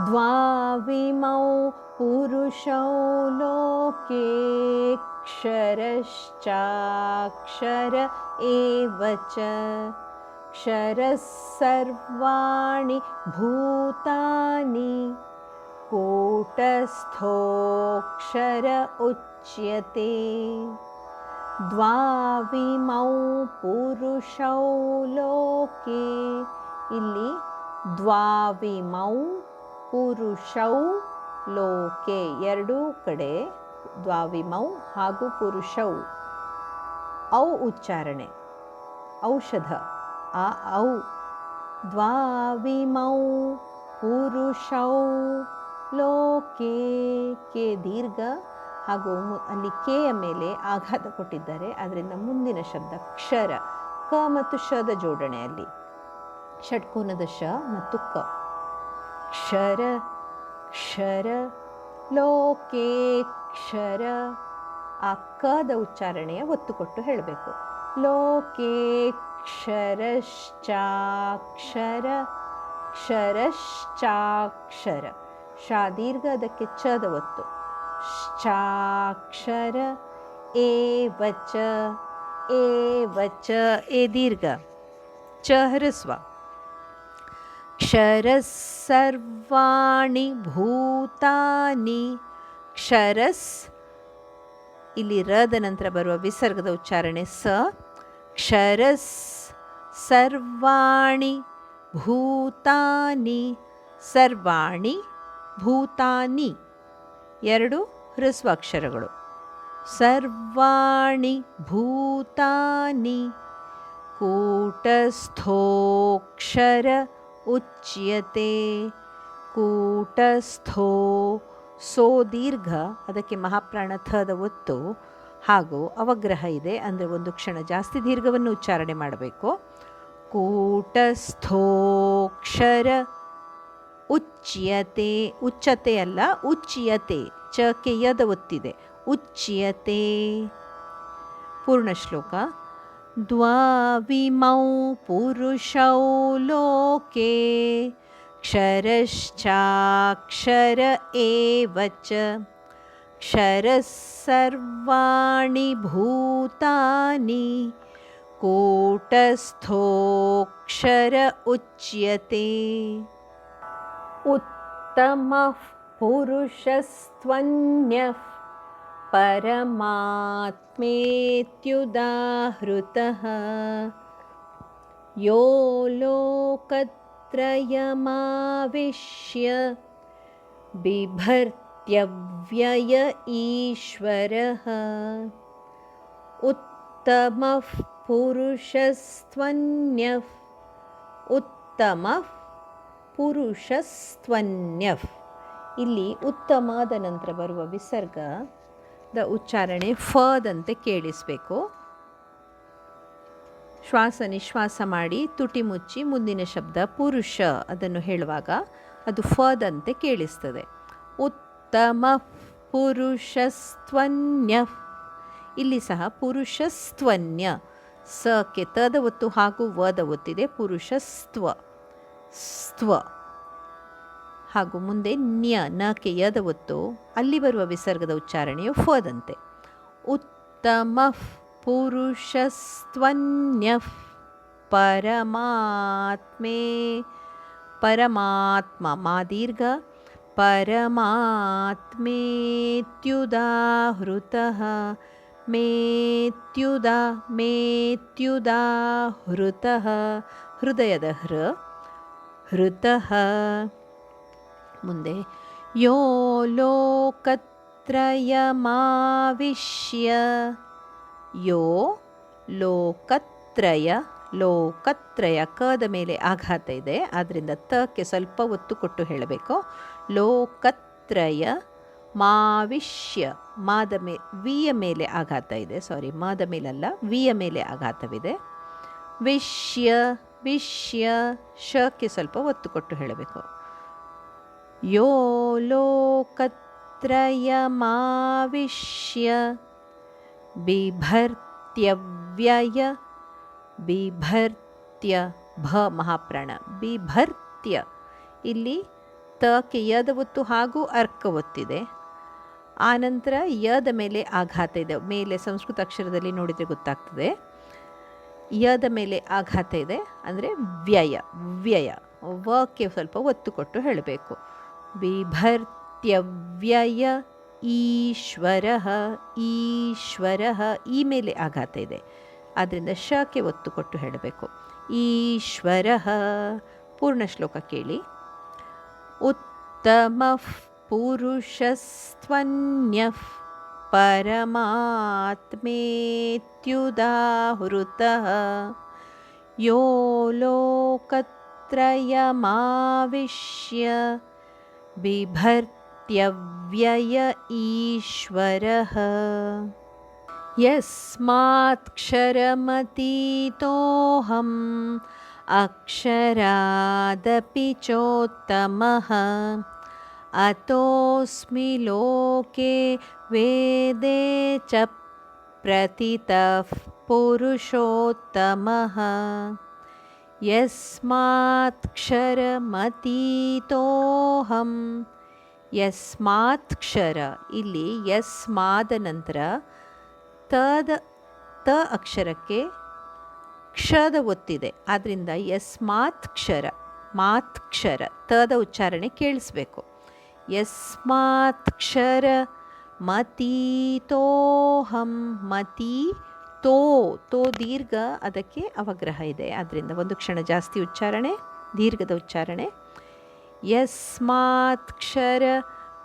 द्वाविमौ पुरुषौ लोके क्षरश्चाक्षर एव च। क्षरः सर्वाणि भूतानि। कूटस्थोऽक्षर उच्यते। द्वाविमौ पुरुषौ लोके। इलि द्वाविमौ ಪುರುಷೌ ಲೋಕೆ ಎರಡೂ ಕಡೆ ದ್ವಾವಿಮೌ ಹಾಗೂ ಪುರುಷೌ. ಔ ಉಚ್ಚಾರಣೆ. ಔಷಧ. ಆ ಔ. ದ್ವಾವಿಮೌ ಪುರುಷೌ ಲೋಕೆ. ಕೆ ದೀರ್ಘ ಹಾಗೂ ಅಲ್ಲಿ ಕೆಯ ಮೇಲೆ ಆಘಾತ ಕೊಟ್ಟಿದ್ದಾರೆ. ಅದರಿಂದ ಮುಂದಿನ ಶಬ್ದ ಕ್ಷರ. ಕ ಮತ್ತು ಶದ ಜೋಡಣೆಯಲ್ಲಿ. ಷಟ್ಕೋನದ ಶ ಮತ್ತು ಕ. ಕ್ಷರ ಕ್ಷರ, ಲೋಕೆ ಕ್ಷರ. ಆ ಕದ ಉಚ್ಚಾರಣೆಯ ಒತ್ತು ಕೊಟ್ಟು ಹೇಳಬೇಕು. ಲೋಕೆ ಕ್ಷರಶ್ಚಾಕ್ಷರ ಕ್ಷರಶ್ಚಾಕ್ಷರ. ಶಾ ದೀರ್ಘ ಅದಕ್ಕೆ ಚದ ಒತ್ತು. ಶ್ಚಾಕ್ಷರ ಏವಚ ವಚ ಎ ದೀರ್ಘ. ಚ क्षरः सर्वाणि ಭೂತಾನಿ ಕ್ಷರಸ್ ಇಲ್ಲಿ ರದ ನಂತರ ಬರುವ ವಿಸರ್ಗದ ಉಚ್ಚಾರಣೆ ಸ ಕ್ಷರಸ್ ಸರ್ವಾಣಿ ಭೂತಾನಿ ಸರ್ವಾಣಿ ಭೂತಾನಿ ಎರಡು ಹ್ರಸ್ವಾಕ್ಷರಗಳು ಸರ್ವಾಣಿ ಭೂತಾನಿ ಕೂಟಸ್ಥೋಕ್ಷರ ಉಚ್ಯತೆ ಕೂಟಸ್ಥೋ ಸೋ ದೀರ್ಘ. ಅದಕ್ಕೆ ಮಹಾಪ್ರಾಣಥದ ಒತ್ತು. ಹಾಗೂ ಅವಗ್ರಹ ಇದೆ, ಅಂದರೆ ಒಂದು ಕ್ಷಣ ಜಾಸ್ತಿ ದೀರ್ಘವನ್ನು ಉಚ್ಚಾರಣೆ ಮಾಡಬೇಕು. ಕೂಟಸ್ಥೋಕ್ಷರ ಉಚ್ಯತೆ, ಉಚ್ಚತೆ ಅಲ್ಲ, ಉಚ್ಯತೆ ಚಕೆಯದ ಯದ ಒತ್ತಿದೆ. ಉಚ್ಯತೆ. ಪೂರ್ಣ ಶ್ಲೋಕ. द्वाविमौ पुरुषौ लोके क्षरश्चाक्षर एव च। क्षरः सर्वाणि भूतानि कूटस्थोऽक्षर उच्यते। उत्तमः पुरुषस्त्वन्यः परमात्मेत्युदाहृतः यो लोकत्रयमाविश्य बिभर्त्यव्यय ईश्वरः उत्तमः पुरुषस्त्वन्यः उत्तमः ಪುರುಷಸ್ತ್ವನ್ಯಫ್ ಇಲ್ಲಿ ಉತ್ತಮದ ನಂತರ ಬರುವ ವಿಸರ್ಗದ ಉಚ್ಚಾರಣೆ ಫದಂತೆ ಕೇಳಿಸಬೇಕು. ಶ್ವಾಸ ನಿಶ್ವಾಸ ಮಾಡಿ, ತುಟಿ ಮುಚ್ಚಿ, ಮುಂದಿನ ಶಬ್ದ ಪುರುಷ ಅದನ್ನು ಹೇಳುವಾಗ ಅದು ಫದಂತೆ ಕೇಳಿಸ್ತದೆ. ಉತ್ತಮ ಪುರುಷಸ್ತ್ವನ್ಯ. ಇಲ್ಲಿ ಸಹ ಪುರುಷಸ್ತ್ವನ್ಯ. ಸಕ್ಕೆ ತದ ಒತ್ತು ಹಾಗೂ ವದ ಒತ್ತಿದೆ, ಪುರುಷಸ್ತ್ವ. ಸ್ತ್ವ. ಹಾಗೂ ಮುಂದೆ ನ್ಯ ನಕ್ಕೆ ಯದ ಒತ್ತು ಅಲ್ಲಿ ಬರುವ ವಿಸರ್ಗದ ಉಚ್ಚಾರಣೆಯು ಫದಂತೆ. ಉತ್ತಮ ಪುರುಷಸ್ತ್ವನ್ಯ ಪರಮಾತ್ಮೆ, ಪರಮಾತ್ಮ ಮಾ ದೀರ್ಘ ಮೇತ್ಯುದ ಮೇತ್ಯುದಾ, ಮೇತ್ಯುದಾಹೃತಃ, ಹೃದಯದ ಹೃ, ಹೃತಃ. ಮುಂದೆ, ಯೋ ಲೋಕತ್ರಯಮಾವಿಶ್ಯ ಯೋ ಲೋಕತ್ರಯ ಲೋಕತ್ರಯ ಕದ ಮೇಲೆ ಆಘಾತ ಇದೆ. ಆದ್ದರಿಂದ ತಕ್ಕೆ ಸ್ವಲ್ಪ ಒತ್ತು ಕೊಟ್ಟು ಹೇಳಬೇಕು. ಲೋಕತ್ರಯ ಮಾವಿಷ್ಯ ಮಾದ ಮೇ, ವಿಯ ಮೇಲೆ ಆಘಾತ ಇದೆ. ಸಾರಿ ಮಾದ ಮೇಲಲ್ಲ, ವಿಯ ಮೇಲೆ ಆಘಾತವಿದೆ. ವಿಷ್ಯ ವಿಷ್ಯ ಶಕ್ಕೆ ಸ್ವಲ್ಪ ಒತ್ತು ಕೊಟ್ಟು ಹೇಳಬೇಕು. ಯೋ लोकत्रयमाविश्य ಬಿಭರ್ತ್ಯವ್ಯಯ ಬಿಭರ್ತ್ಯ ಭ ಮಹಾಪ್ರಾಣ ಬಿಭರ್ತ್ಯ ಇಲ್ಲಿ ತಕ್ಕೆ ಯದ ಒತ್ತು ಹಾಗೂ ಅರ್ಕ ಒತ್ತಿದೆ. ಆನಂತರ ಯದ ಮೇಲೆ ಆಘಾತ ಇದೆ. ಮೇಲೆ ಸಂಸ್ಕೃತ ಅಕ್ಷರದಲ್ಲಿ ನೋಡಿದರೆ ಗೊತ್ತಾಗ್ತದೆ. ಯದ ಮೇಲೆ ಆಘಾತ ಇದೆ. ಅಂದರೆ ವ್ಯಯ ವ್ಯಯ. ವಕ್ಕೆ ಸ್ವಲ್ಪ ಒತ್ತು ಕೊಟ್ಟು ಹೇಳಬೇಕು. ಬಿಭರ್ತ್ಯವ್ಯಯ ಈಶ್ವರ ಈಶ್ವರ ಈ ಮೇಲೆ ಆಘಾತ ಇದೆ ಆದ್ದರಿಂದ ಶಕ್ಕೆ ಒತ್ತು ಕೊಟ್ಟು ಹೇಳಬೇಕು ಈಶ್ವರ ಪೂರ್ಣ ಶ್ಲೋಕ ಕೇಳಿ ಉತ್ತಮ पुरुषस्त्वन्यः परमात्मेत्युदाहृतः यो लोकत्रयमाविश्य बिभर्त्यव्यय ईश्वरः। यस्मात्क्षरमतीतोऽहम् अक्षरादपि चोत्तमः। अतोऽस्मि लोके वेदे च प्रतितः पुरुषोत्तमः ಯಸ್ಮಾತ್ಕ್ಷರಮತೀತೋಹಂ ಯಸ್ಮಾತ್ಕ್ಷರ, ಇಲ್ಲಿ ಯಸ್ಮಾದ ನಂತರ ತದ, ತ ಅಕ್ಷರಕ್ಕೆ ಕ್ಷದ ಒತ್ತಿದೆ. ಆದ್ದರಿಂದ ಯಸ್ಮಾತ್ಕ್ಷರ, ಮಾತ್ಕ್ಷರ, ತದ ಉಚ್ಚಾರಣೆ ಕೇಳಿಸ್ಬೇಕು. ಯಸ್ಮಾತ್ಕ್ಷರ ಮತೀತೋಹಂ ಮತಿ ತೋ ತೋ ದೀರ್ಘ ಅದಕ್ಕೆ ಅವಗ್ರಹ ಇದೆ. ಆದ್ದರಿಂದ ಒಂದು ಕ್ಷಣ ಜಾಸ್ತಿ ಉಚ್ಚಾರಣೆ, ದೀರ್ಘದ ಉಚ್ಚಾರಣೆ. ಯಸ್ಮಾತ್ಕ್ಷರ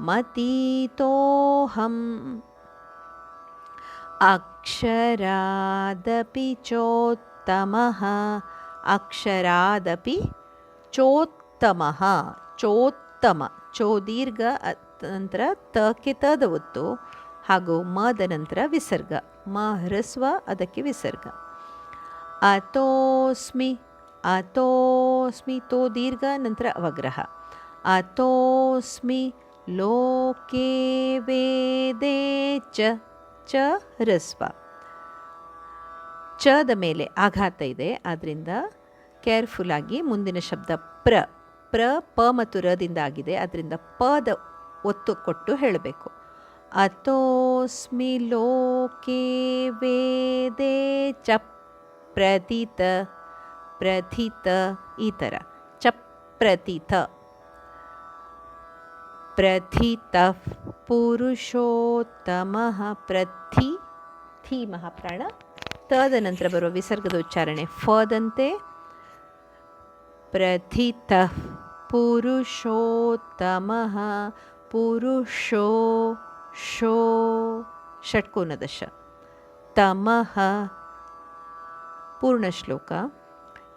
ಮತೀತೋಹಂ ಅಕ್ಷರಾದಪಿ ಚೋತ್ತಮ ಅಕ್ಷರಾದಪಿ ಚೋತ್ತಮ ಚೋತ್ತಮ, ಚೋ ದೀರ್ಘ ನಂತರ ತಕ್ಕೆ ತದ ಒತ್ತು ಹಾಗೂ ಮದ ನಂತರ ವಿಸರ್ಗ. ಮ ಹ್ರಸ್ವ ಅದಕ್ಕೆ ವಿಸರ್ಗ. ಆತೋಸ್ಮಿ ಅತೋಸ್ಮಿ ತೋ ದೀರ್ಘ, ನಂತರ ಅವಗ್ರಹ. ಆತೋಸ್ಮಿ ಲೋಕೆ ವೇದೆ ಚ ಚ ಹ್ರಸ್ವ. ಚದ ಮೇಲೆ ಆಘಾತ ಇದೆ ಆದ್ದರಿಂದ ಕೇರ್ಫುಲ್ಲಾಗಿ ಮುಂದಿನ ಶಬ್ದ ಪ್ರ ಪ್ರ, ಪ ಮತ್ತು ರದಿಂದ ಆಗಿದೆ ಅದರಿಂದ ಪದ ಒತ್ತು ಕೊಟ್ಟು ಹೇಳಬೇಕು. ಅತೋಸ್ಮಿ ಲೋಕೆ ವೇದೇ ಚ ಪ್ರತಿತ ಪ್ರಥಿತ ಈ ಥರ ಚ ಪ್ರತಿತ ಪ್ರಥಿತ ಪುರುಷೋತ್ತಮ ಪ್ರಥಿ ಥಿ ಮಹಾಪ್ರಾಣ ತದ ನಂತರ ಬರುವ ವಿಸರ್ಗದ ಉಚ್ಚಾರಣೆ ಫದಂತೆ ಪ್ರಥಿತ पुरुषोत्तमः पुरुषो शो षट्कोनदश तमः पूर्णश्लोक।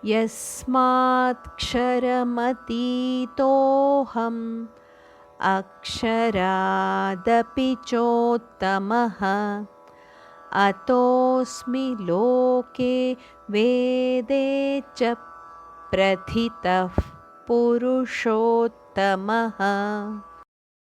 यस्मात्क्षरमतीतोऽहम् अक्षरादपि चोत्तमः। अतोऽस्मि लोके वेदे च प्रथितः पुरुषोत्तमः।